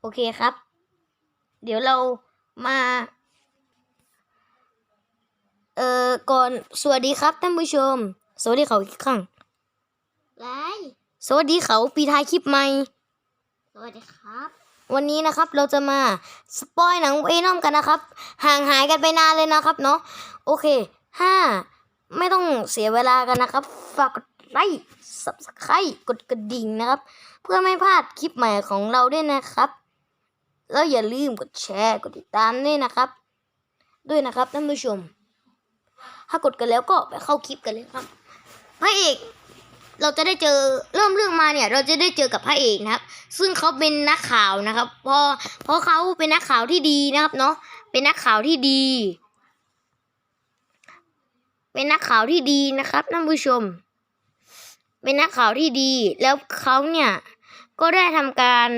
โอเคครับ เดี๋ยวเรามา เอ่อ ก่อน สวัสดีครับท่านผู้ชม สวัสดีเขาอีกครั้งไรสวัสดีเขาปีท้ายคลิปใหม่ สวัสดีครับ วันนี้นะครับเราจะมาสปอยหนังเวนอมกันนะครับ ห่างหายกันไปนานเลยนะครับเนาะ โอเคห้าไม่ต้องเสียเวลากันนะครับ ฝากกด ไลค์สับสไครกดกระดิ่งนะครับ เพื่อไม่พลาดคลิปใหม่ของเราด้วยนะครับ แล้วอย่าลืมกดแชร์กดติดตามด้วยนะครับ ด้วยนะครับท่านผู้ชม ถ้ากดกันแล้วก็ไปเข้าคลิปกันเลยครับพระเอกเราจะได้เจอเริ่มเรื่องมาเนี่ย เราจะได้เจอกับพระเอกนะครับ ซึ่งเขาเป็นนักข่าวนะครับพอเพราะเขาเป็นนักข่าวที่ดีนะครับเนาะเป็นนักข่าวที่ดี เป็นนักข่าวที่ดีนะครับท่านผู้ชม เป็นนักข่าวที่ดี แล้วเขาเนี่ยก็ได้ทำการ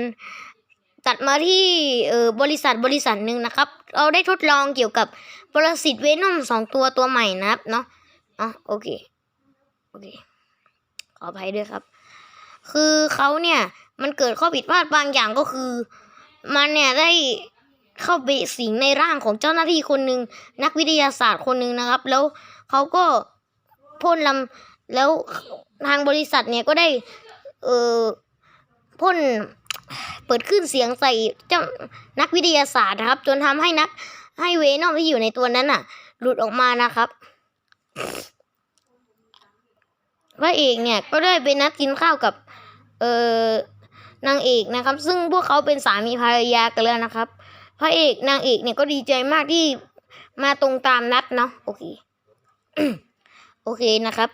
ตัดมาที่เออบริษัทบริษัทหนึ่งนะครับ เราได้ทดลองเกี่ยวกับปรสิตเวนอมสองตัวตัวใหม่นะครับเนาะอะโอเคโอเคขออภัยด้วยครับ คือเขาเนี่ยมันเกิดข้อผิดพลาดบางอย่างก็คือ มันเนี่ยได้เข้าไปสิงในร่างของเจ้าหน้าที่คนหนึ่งนักวิทยาศาสตร์คนหนึ่งนะครับ แล้วเขาก็พ่นลำ แล้วทางบริษัทเนี่ยก็ได้ เอ่อพ่นเปิดขึ้นเสียงใส่เจ้านักวิทยาศาสตร์นะครับ จนทำให้นักให้เวนอมที่อยู่ในตัวนั้นน่ะ หลุดออกมานะครับพระเอกเนี่ยก็ได้ไปนัดกินข้าวกับ เอ่อนางเอกนะครับ ซึ่งพวกเขาเป็นสามีภรรยากันแล้วนะครับ พระเอกนางเอกเนี่ยก็ดีใจมากที่มาตรงตามนัดเนาะโอเค โอเคนะครับ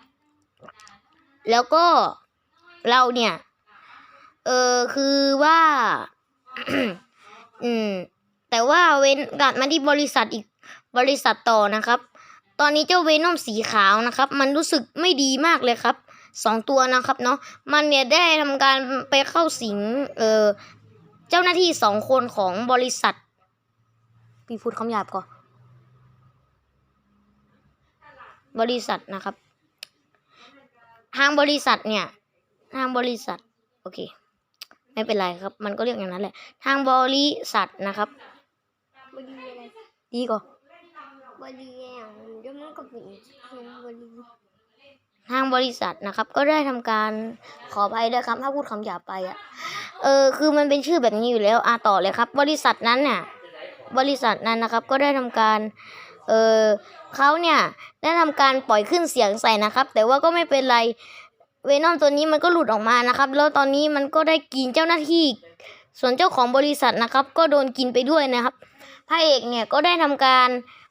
แล้วก็เราเนี่ย เออคือว่า อืม แต่ว่าเว้นกลับมาที่บริษัทอีกบริษัทต่อนะครับ ตอนนี้เจ้าเวนอมสีขาวนะครับ มันรู้สึกไม่ดีมากเลยครับสองตัวนะครับเนาะมันเนี่ยได้ทำการไปเข้าสิง เออเจ้าหน้าที่สองคนของบริษัท พี่พูดคำหยาบก่อนบริษัทนะครับ ทางบริษัทเนี่ย ทางบริษัท โอเค ไม่เป็นไรครับ มันก็เรียกอย่างนั้นแหละ ทางบริษัทนะครับ บดีอะไรดีก่อนบดีอย่างเดี๋ยวมันก็เป็นคือบบดีทางบริษัทนะครับ ก็ได้ทำการขออภัยด้วยครับถ้าพูดคำหยาบไปอะเออคือมันเป็นชื่อแบบนี้อยู่แล้วอะต่อเลยครับ บริษัทนั้นเนี่ยบริษัทนั้นนะครับ ก็ได้ทำการ เออเขาเนี่ยได้ทำการปล่อยขึ้นเสียงใส่นะครับ แต่ว่าก็ไม่เป็นไรเวนอมตัวนี้มันก็หลุดออกมานะครับ แล้วตอนนี้มันก็ได้กินเจ้าหน้าที่ ส่วนเจ้าของบริษัทนะครับ ก็โดนกินไปด้วยนะครับพระเอกเนี่ยก็ได้ทำการ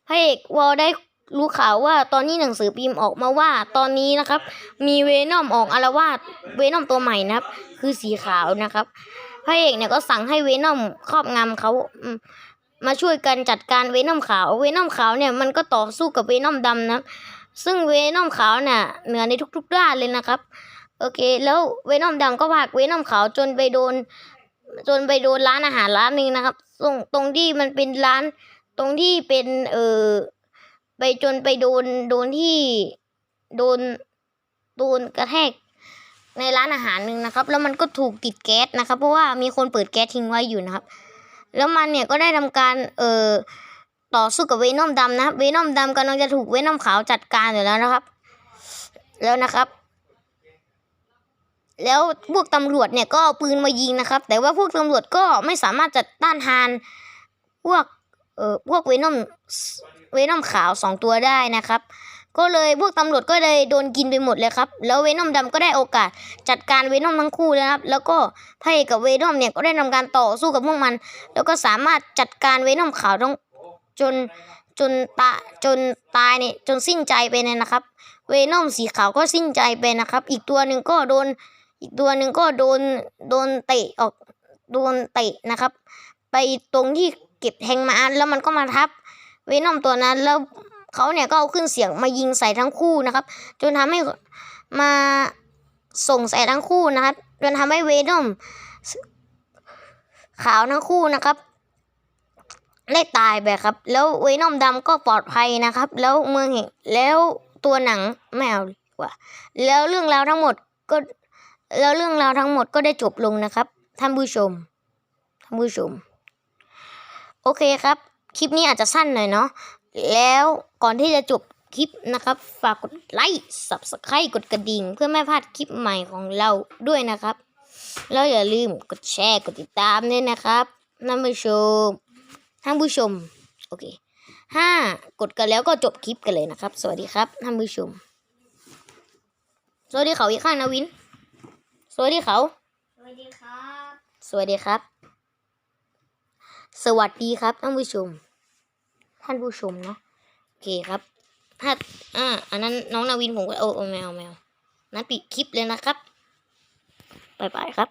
พระเอกวอลได้รู้ข่าวว่าตอนนี้หนังสือพิมพ์ออกมาว่าตอนนี้นะครับ มีเวนอมออกอารวาสเวนอมตัวใหม่นะครับ คือสีขาวนะครับพระเอกเนี่ยก็สั่งให้เวนอมครอบงำเขา มาช่วยกันจัดการเวนอมขาว เวนอมขาวเนี่ยมันก็ต่อสู้กับเวนอมดำนะซึ่งเวนอมขาวเนี่ยเหนือในทุกๆด้านเลยนะครับ โอเค แล้วเวนอมดำก็ผลักเวนอมขาวจนไปโดน จนไปโดนร้านอาหารร้านหนึ่งนะครับ ตรงตรงที่มันเป็นร้าน ตรงที่เป็นเออไปจนไปโดนโดนที่โดนโดนกระแทกในร้านอาหารหนึ่งนะครับ แล้วมันก็ถูกติดแก๊สนะครับ เพราะว่ามีคนเปิดแก๊สทิ้งไว้อยู่นะครับ แล้วมันเนี่ยก็ได้ทำการเอ่อต่อสู้กับเวนอมดำนะเวนอมดำกำลังจะถูกเวนอมขาวจัดการอยู่แล้วนะครับ แล้วนะครับแล้วพวกตำรวจเนี่ยก็เอาปืนมายิงนะครับ แต่ว่าพวกตำรวจก็ไม่สามารถจัดต้านทาน พวกเอ่อพวกเวนอมเวนอมขาวสองตัวได้นะครับ ก็เลยพวกตำรวจก็เลยโดนกินไปหมดเลยครับ แล้วเวนอมดำก็ได้โอกาสจัดการเวนอมทั้งคู่แล้วครับ แล้วก็พระเอกกับเวนอมเนี่ยก็ได้ทำการต่อสู้กับพวกมัน แล้วก็สามารถจัดการเวนอมขาวทั้งจนจนตาจนตายเนี่ยจนสิ้นใจไปเนี่ยนะครับ เวนอมสีขาวก็สิ้นใจไปนะครับ อีกตัวหนึ่งก็โดนอีกตัวหนึ่งก็โดนโดนเตะออกโดนเตะนะครับ ไปตรงที่เก็บแทงมาแล้วมันก็มาทับเวนอมตัวนั้นแล้ว เขาเนี่ยก็เอาขึ้นเสียงมายิงใส่ทั้งคู่นะครับ จนทำให้มาส่งใส่ทั้งคู่นะครับ จนทำให้เวนอมขาวทั้งคู่นะครับได้ตายไปครับ แล้วเวนอมดำก็ปลอดภัยนะครับ แล้วเมืองแห่งแล้วตัวหนังไม่เอาว่า แล้วเรื่องราวทั้งหมดก็แล้วเรื่องราวทั้งหมดก็ได้จบลงนะครับท่านผู้ชมท่านผู้ชม โอเคครับ คลิปนี้อาจจะสั้นหน่อยเนาะ แล้วก่อนที่จะจบคลิปนะครับ ฝากกดไลค์ subscribe กดกระดิ่ง เพื่อไม่พลาดคลิปใหม่ของเราด้วยนะครับ แล้วอย่าลืมกดแชร์กดติดตามด้วยนะครับท่านผู้ชมท่านผู้ชมโอเคห้ากดกันแล้วก็จบคลิปกันเลยนะครับ สวัสดีครับท่านผู้ชม สวัสดีเขาอีกข้างนะวิน สวัสดีเขา สวัสดีครับ สวัสดีครับ สวัสดีครับท่านผู้ชม ท่านผู้ชมเนาะโอเคครับถ้าอ่าอันนั้นน้องนาวินผมก็โอ้โอ้แมวแมวนั้นปิดคลิปเลยนะครับบายบายครับ